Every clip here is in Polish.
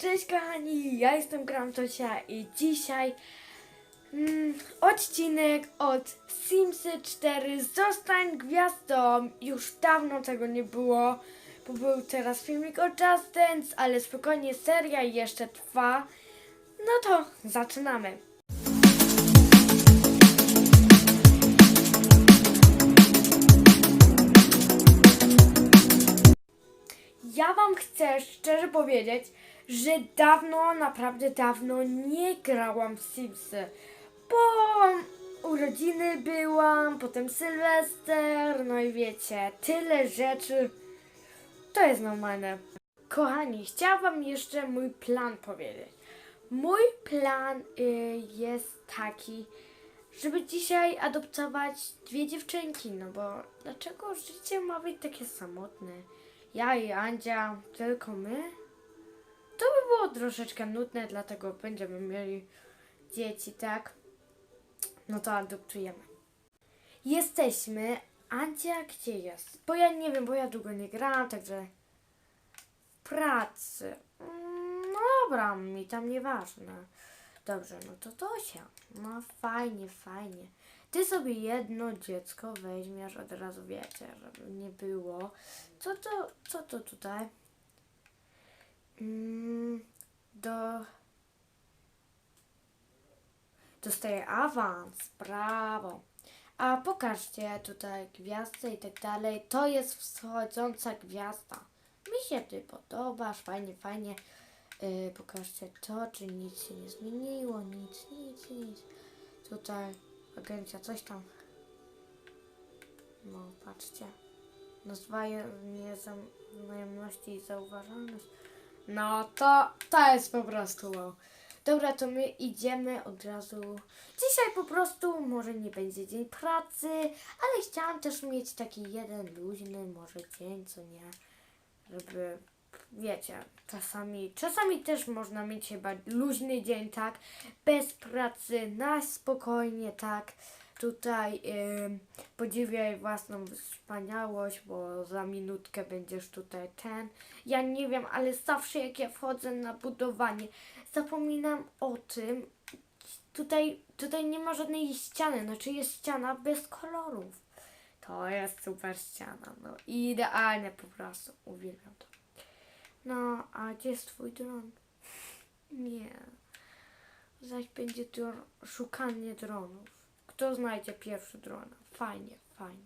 Cześć kochani, ja jestem Grantosia i dzisiaj mm, odcinek od Simsy 4 Zostań gwiazdą. Już dawno tego nie było, bo był teraz filmik o Just Dance, ale spokojnie seria jeszcze trwa. No to zaczynamy. Ja wam chcę szczerze powiedzieć, że dawno, naprawdę dawno nie grałam w Simsy. Bo urodziny byłam, potem Sylwester, no i wiecie, tyle rzeczy. To jest normalne. Kochani, chciałam jeszcze mój plan powiedzieć. Mój plan y, jest taki, żeby dzisiaj adoptować dwie dziewczynki, no bo dlaczego życie ma być takie samotne? Ja i Andzia, tylko my? To by było troszeczkę nudne, dlatego będziemy mieli dzieci, tak? No to adoptujemy. Jesteśmy. Andzia gdzie jest? Bo ja nie wiem, bo ja długo nie grałam, także pracy. Mm, No dobra, mi tam nieważne. Dobrze, no to Tosia. No fajnie, fajnie. Ty sobie jedno dziecko weźmiesz od razu, wiecie, żeby nie było. Co to, co to tutaj? Mm, do... Dostaję awans, brawo. A pokażcie tutaj gwiazdę i tak dalej. To jest wschodząca gwiazda. Mi się ty podobasz, fajnie, fajnie. Yy, pokażcie to, czy nic się nie zmieniło, nic, nic, nic. Tutaj agencja coś tam. No, patrzcie. Za znajomości i zauważalność. No to, to jest po prostu wow. Dobra, to my idziemy od razu. Dzisiaj po prostu może nie będzie dzień pracy, ale chciałam też mieć taki jeden luźny może dzień, co nie, żeby wiecie, czasami, czasami też można mieć chyba luźny dzień, tak, bez pracy, na spokojnie, tak. Tutaj podziwiaj własną wspaniałość, bo za minutkę będziesz tutaj ten. Ja nie wiem, ale zawsze jak ja wchodzę na budowanie, zapominam o tym. Tutaj, tutaj nie ma żadnej ściany, znaczy jest ściana bez kolorów. To jest super ściana, no idealne po prostu, uwielbiam to. No, a gdzie jest twój dron? Nie. Zaś będzie to szukanie dronów. Kto znajdzie pierwszy drona? Fajnie, fajnie.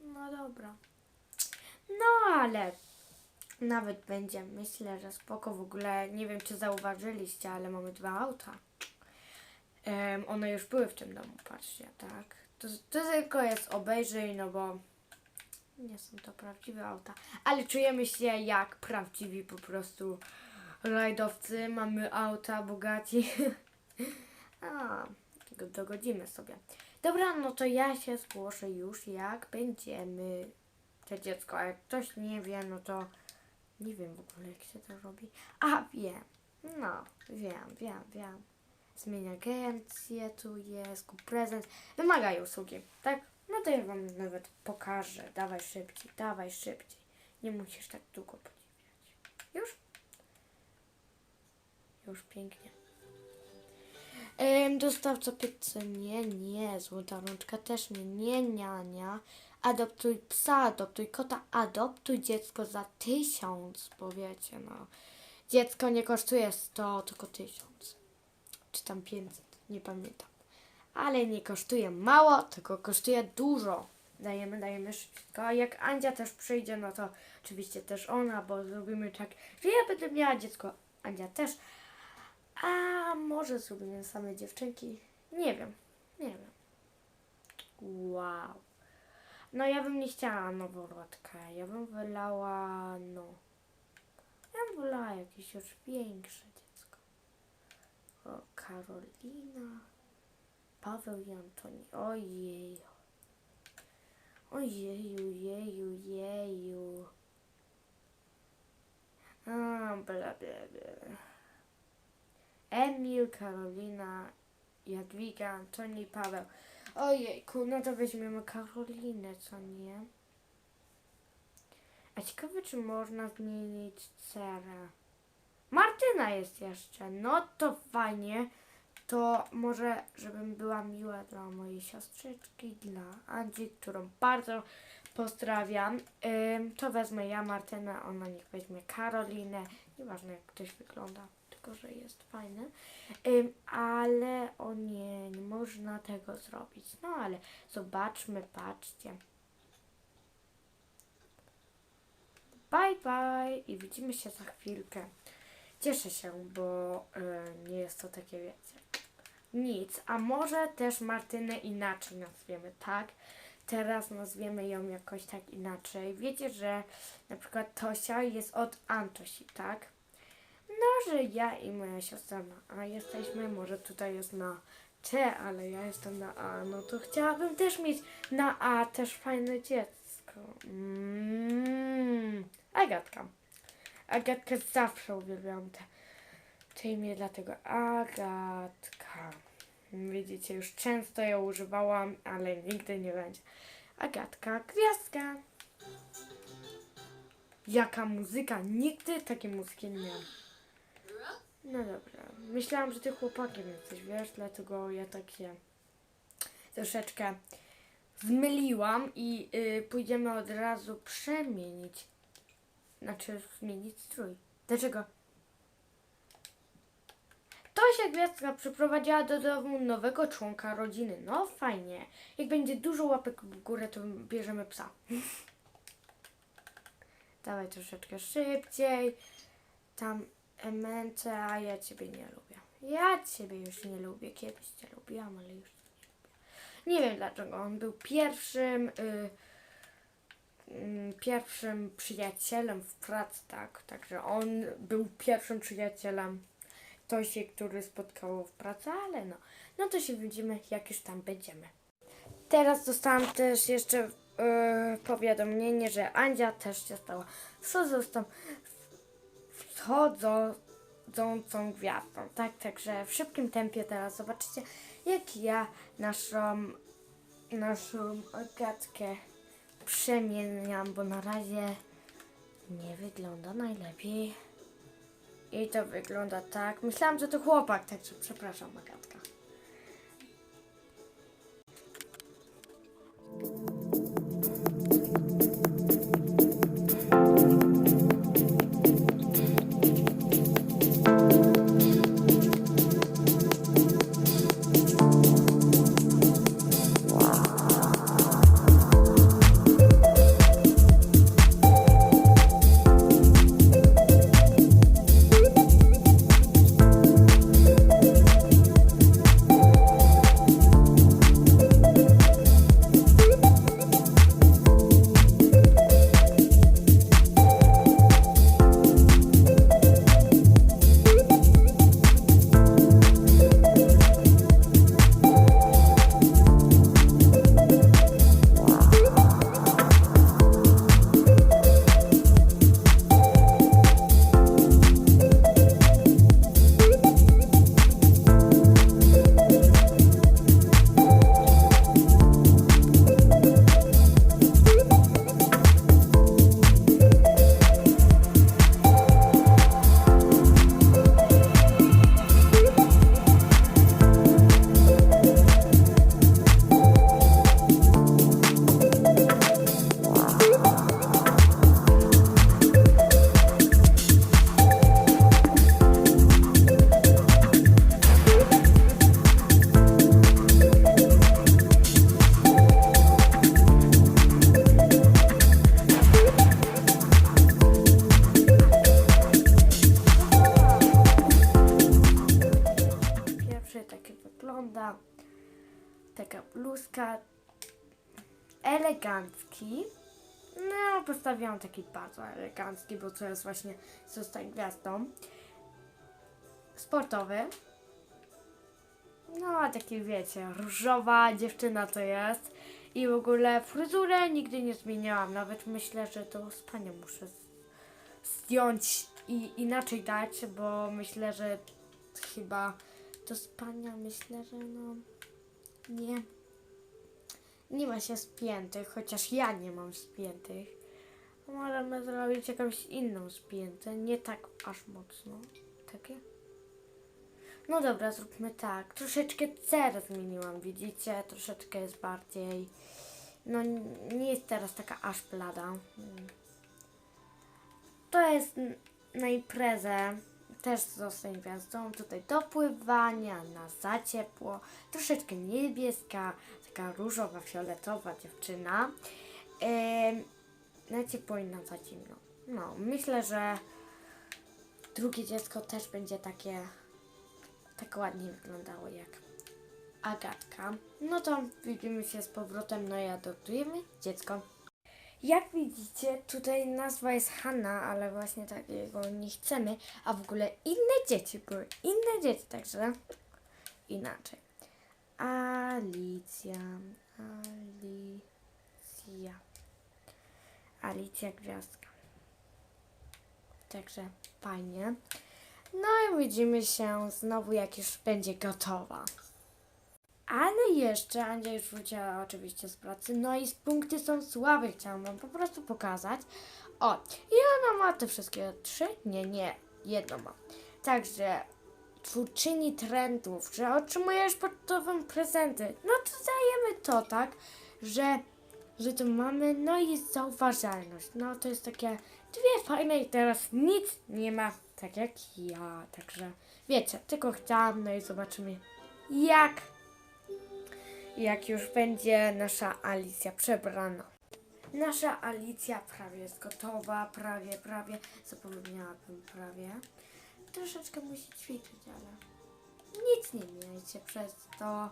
No dobra. No ale nawet będzie, myślę, że spoko w ogóle. Nie wiem, czy zauważyliście, ale mamy dwa auta. Em, one już były w tym domu, patrzcie, tak. To, to tylko jest obejrzyj, no bo nie są to prawdziwe auta. Ale czujemy się jak prawdziwi po prostu rajdowcy. Mamy auta, bogaci. A, dogodzimy sobie. Dobra, no to ja się zgłoszę już jak będziemy te dziecko. Jak ktoś nie wie, no to nie wiem w ogóle jak się to robi. A, wiem. No, wiem, wiem, wiem. Zmień agencję, tu jest, kup prezent. Wymagają usługi, tak? No to ja wam nawet pokażę. Dawaj szybciej, dawaj szybciej. Nie musisz tak długo podziwiać. Już? Już pięknie. Ym, dostawca pizzy, nie, nie, złota rączka też nie, nie, niania. Adoptuj psa, adoptuj kota, adoptuj dziecko za tysiąc, powiecie, no. Dziecko nie kosztuje 100, tylko tysiąc. Czy tam 500, nie pamiętam. Ale nie kosztuje mało, tylko kosztuje dużo. Dajemy, dajemy szybko. A jak Andzia też przyjdzie, no to oczywiście też ona, bo zrobimy tak, że ja będę miała dziecko, Andzia też. A może zrobimy same dziewczynki? Nie wiem, nie wiem. Wow. No ja bym nie chciała noworodka. Ja bym wolała, no. Ja bym wolała jakieś już większe dziecko. O, Karolina. Paweł i Antoni. Ojej. Ojeju, jeju, jeju. A, bla, bla, bla. Emil, Karolina, Jadwiga, Antoni, Paweł. Ojejku, no to weźmiemy Karolinę, co nie? A ciekawe, czy można zmienić cerę. Martyna jest jeszcze. No to fajnie. To może, żebym była miła dla mojej siostrzyczki, dla Andzi, którą bardzo pozdrawiam. To wezmę ja Martynę, ona niech weźmie Karolinę. Nieważne jak ktoś wygląda, tylko że jest fajny. Ym, ale o nie, nie można tego zrobić. No ale zobaczmy, patrzcie. Bye bye i widzimy się za chwilkę. Cieszę się, bo y, nie jest to takie wiecie. Nic, a może też Martynę inaczej nazwiemy, tak? Teraz nazwiemy ją jakoś tak inaczej. Wiecie, że na przykład Tosia jest od Antosi, tak? No, że ja i moja siostra na A jesteśmy, może tutaj jest na C, ale ja jestem na A, no to chciałabym też mieć na A też fajne dziecko. Mm. Agatka. Agatkę zawsze uwielbiam te, te imię, dlatego Agatka. Widzicie, już często ją używałam, ale nigdy nie będzie. Agatka, gwiazdka. Jaka muzyka? Nigdy takiej muzyki nie miałam. No dobra. Myślałam, że ty chłopakiem jesteś, wiesz, dlatego ja tak się troszeczkę zmyliłam i y, pójdziemy od razu przemienić. Znaczy zmienić strój. Dlaczego? Tosia Gwiazdka przyprowadziła do domu nowego członka rodziny. No fajnie. Jak będzie dużo łapek w górę, to bierzemy psa. Dawaj troszeczkę szybciej. Tam Emente, a ja ciebie nie lubię. Ja ciebie już nie lubię. Kiedyś cię lubiłam, ale już nie lubię. Nie wiem dlaczego. On był pierwszym... Y, mm, pierwszym przyjacielem w pracy, tak. Także on był pierwszym przyjacielem Tosi, który spotkało w pracy, ale no. No to się widzimy, jak już tam będziemy. Teraz dostałam też jeszcze yy, powiadomienie, że Andzia też się stała wschodzącą, wschodzącą gwiazdą. Tak, także w szybkim tempie teraz zobaczycie, jak ja naszą, naszą Agatkę przemieniam, bo na razie nie wygląda najlepiej. I to wygląda tak. Myślałam, że to chłopak, także przepraszam, Agatka. Elegancki. No, postawiłam taki bardzo elegancki, bo to jest właśnie zostań gwiazdą. Sportowy. No, taki wiecie, różowa dziewczyna to jest. I w ogóle fryzurę nigdy nie zmieniałam. Nawet myślę, że to z panią muszę zdjąć i inaczej dać, bo myślę, że chyba to z pania myślę, że no nie. Nie ma się spiętych, chociaż ja nie mam spiętych. Możemy zrobić jakąś inną spiętę, nie tak aż mocno. takie? No dobra, zróbmy tak. Troszeczkę cer zmieniłam, widzicie? Troszeczkę jest bardziej... No nie jest teraz taka aż blada. To jest na imprezę. Też zostań gwiazdą. Tutaj do pływania, na za ciepło. Troszeczkę niebieska, taka różowa, fioletowa dziewczyna. Ym, na ciepło i na za zimno. No, myślę, że drugie dziecko też będzie takie tak ładnie wyglądało jak Agatka. No to widzimy się z powrotem, no i adoptujemy dziecko. Jak widzicie, tutaj nazwa jest Hanna, ale właśnie takiego nie chcemy, a w ogóle inne dzieci były, inne dzieci, także inaczej. Alicja, Alicja, Alicja Gwiazdka. Także fajnie. No i widzimy się znowu, jak już będzie gotowa. Ale jeszcze Andzia już wróciła oczywiście z pracy. No i punkty są słabe, chciałam wam po prostu pokazać. O, i ona ma te wszystkie trzy? Nie, nie, jedno ma. Także twórczyni trendów, że otrzymujesz podstawową prezenty. No to dajemy to, tak? Że, że to mamy, no i zauważalność. No to jest takie dwie fajne i teraz nic nie ma tak jak ja. Także wiecie, tylko chciałam, no i zobaczymy jak jak już będzie nasza Alicja przebrana. Nasza Alicja prawie jest gotowa, prawie, prawie. Zapomniałabym prawie. Troszeczkę musi ćwiczyć, ale nic nie miejcie przez to.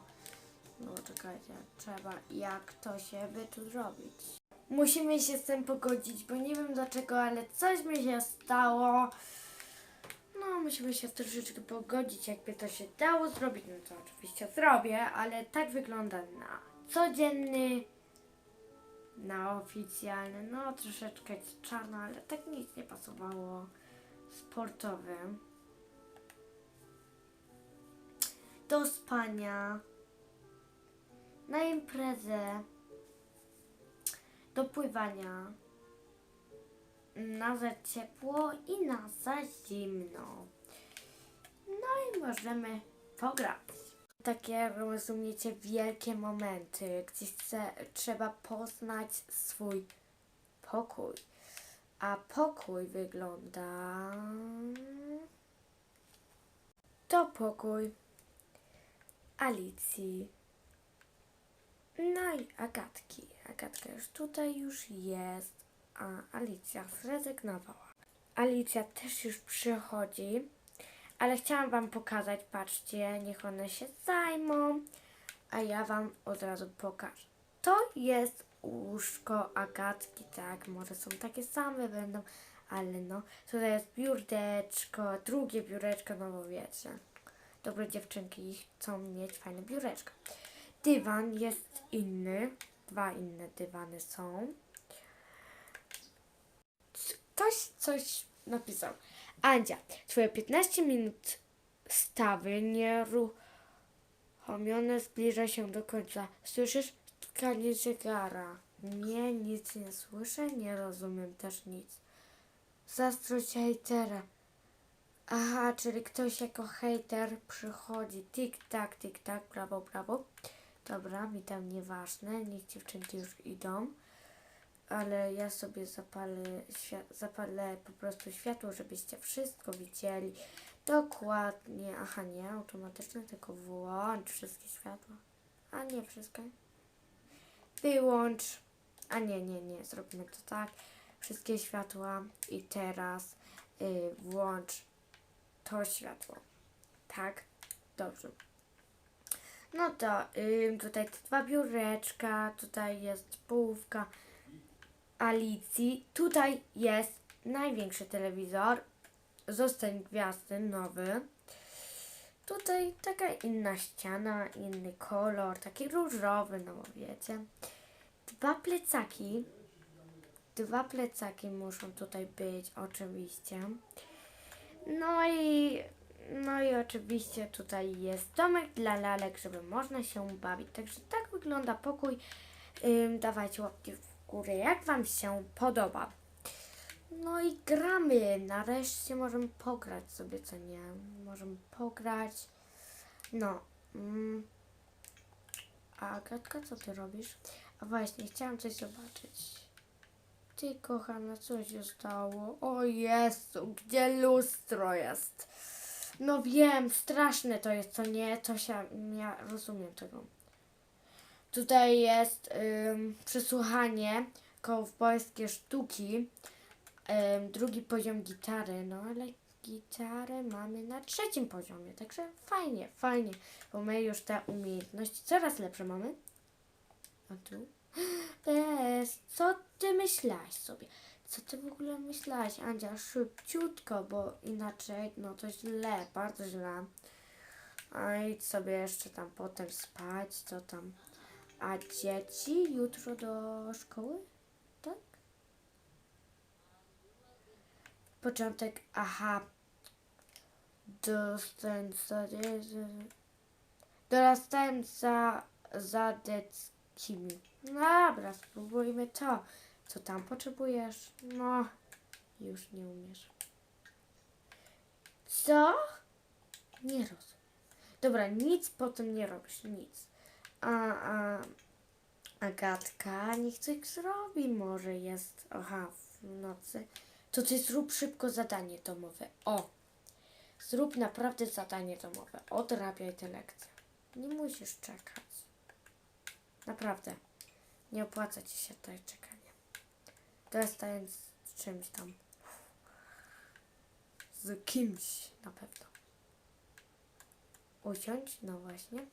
No czekajcie, trzeba jak to się by tu zrobić. Musimy się z tym pogodzić, bo nie wiem dlaczego, ale coś mi się stało. No, musimy się troszeczkę pogodzić, jakby to się dało zrobić. No to oczywiście zrobię, ale tak wygląda na codzienny, na oficjalny. No, troszeczkę czarno, ale tak nic nie pasowało. Sportowy. Do spania. Na imprezę. Do pływania na za ciepło i na za zimno. No i możemy pograć. Takie, rozumiecie, wielkie momenty, gdzie chce, trzeba poznać swój pokój. A pokój wygląda... To pokój Alicji. No i Agatki. Agatka już tutaj już jest a Alicja zrezygnowała. Alicja też już przychodzi, ale chciałam Wam pokazać, patrzcie, niech one się zajmą, a ja Wam od razu pokażę. To jest łóżko Agatki, tak, może są takie same będą, ale no, tutaj jest biurdeczko, drugie biureczko, no bo wiecie, dobre dziewczynki chcą mieć fajne biureczko. Dywan jest inny, dwa inne dywany są ktoś coś napisał. Andzia, twoje 15 minut stawy nieruchomione zbliża się do końca. Słyszysz stukanie zegara? Nie, nic nie słyszę, nie rozumiem też nic. Zazdrość hejtera. Aha, czyli ktoś jako hejter przychodzi. Tik-tak, tik-tak, brawo, brawo. Dobra, mi tam nieważne, niech dziewczynki już idą ale ja sobie zapalę, zapalę po prostu światło, żebyście wszystko widzieli dokładnie. Aha, nie automatycznie, tylko włącz wszystkie światła. A nie wszystkie. Wyłącz. A nie, nie, nie, zrobimy to tak. Wszystkie światła i teraz y, włącz to światło. Tak? Dobrze. No to y, tutaj te dwa biureczka, tutaj jest połówka. Alicji. Tutaj jest największy telewizor. Zostań gwiazdy, nowy. Tutaj taka inna ściana, inny kolor, taki różowy, no wiecie. Dwa plecaki. Dwa plecaki muszą tutaj być, oczywiście. No i, no i oczywiście tutaj jest domek dla lalek, żeby można się bawić. Także tak wygląda pokój. Ym, dawajcie łapki w górę, jak Wam się podoba. No i gramy. Nareszcie możemy pograć sobie, co nie? Możemy pograć. No. Mm. A Agatka, co ty robisz? A właśnie, chciałam coś zobaczyć. Ty, kochana, co się stało? O Jezu, gdzie lustro jest? No wiem, straszne to jest, co nie? To się, ja rozumiem tego. Tutaj jest ym, przesłuchanie kowbojskie sztuki. Ym, drugi poziom gitary, no ale gitarę mamy na trzecim poziomie, także fajnie, fajnie, bo my już te umiejętności coraz lepsze mamy. A tu? Bez, co ty myślałaś sobie? Co ty w ogóle myślałaś, Andzia? Szybciutko, bo inaczej, no to źle, bardzo źle. A idź sobie jeszcze tam potem spać, co tam. A dzieci jutro do szkoły? Tak? Początek, aha. Dostępca, dorastająca za deckimi. Dobra, spróbujmy to. Co tam potrzebujesz? No, już nie umiesz. Co? Nie rozumiem. Dobra, nic potem nie robisz, nic. A, a Agatka niech coś zrobi, może jest, aha, w nocy. To ty zrób szybko zadanie domowe. O! Zrób naprawdę zadanie domowe. Odrabiaj te lekcje. Nie musisz czekać. Naprawdę. Nie opłaca ci się tutaj czekanie. Ten z czymś tam. Z kimś na pewno. Usiądź, no właśnie.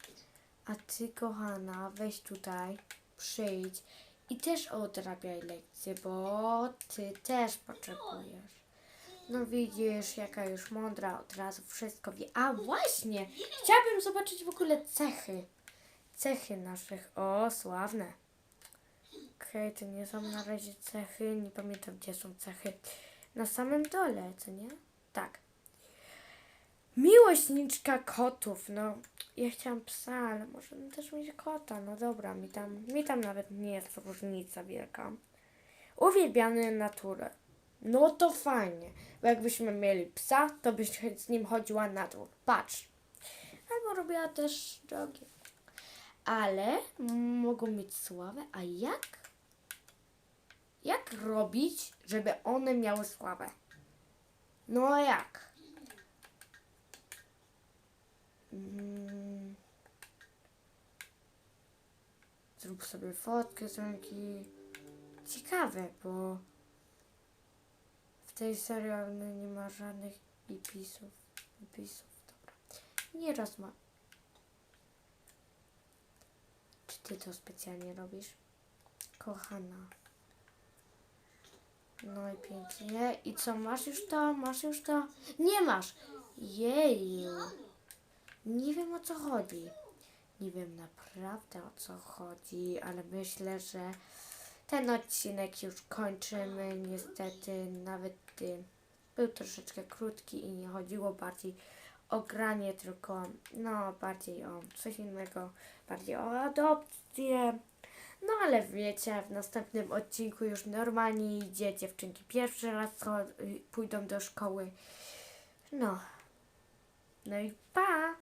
A ty, kochana, weź tutaj, przyjdź i też odrabiaj lekcje, bo ty też potrzebujesz. No widzisz, jaka już mądra, od razu wszystko wie. A właśnie, chciałabym zobaczyć w ogóle cechy. Cechy naszych. O, sławne. Okej, to nie są na razie cechy. Nie pamiętam, gdzie są cechy. Na samym dole, co nie? Tak. Miłośniczka kotów. No, ja chciałam psa, ale może też mieć kota. No dobra, mi tam, mi tam nawet nie jest różnica wielka. Uwielbiany naturę. No to fajnie, bo jakbyśmy mieli psa, to byś z nim chodziła na dwór. Patrz. Albo robiła też drogi. Ale mogą mieć sławę, a jak? Jak robić, żeby one miały sławę? No a jak? Mm. Zrób sobie fotkę z ręki. Ciekawe, bo w tej serialu nie ma żadnych bipisów. Bipisów, dobra. Nie rozma. Czy ty to specjalnie robisz? Kochana. No i pięknie. I co, masz już to? Masz już to? Nie masz! Jeju. Nie wiem o co chodzi. Nie wiem naprawdę o co chodzi, ale myślę, że ten odcinek już kończymy. Niestety nawet był troszeczkę krótki i nie chodziło bardziej o granie, tylko no bardziej o coś innego, bardziej o adopcję. No ale wiecie, w następnym odcinku już normalnie idzie dziewczynki pierwszy raz y, pójdą do szkoły. No. No i pa!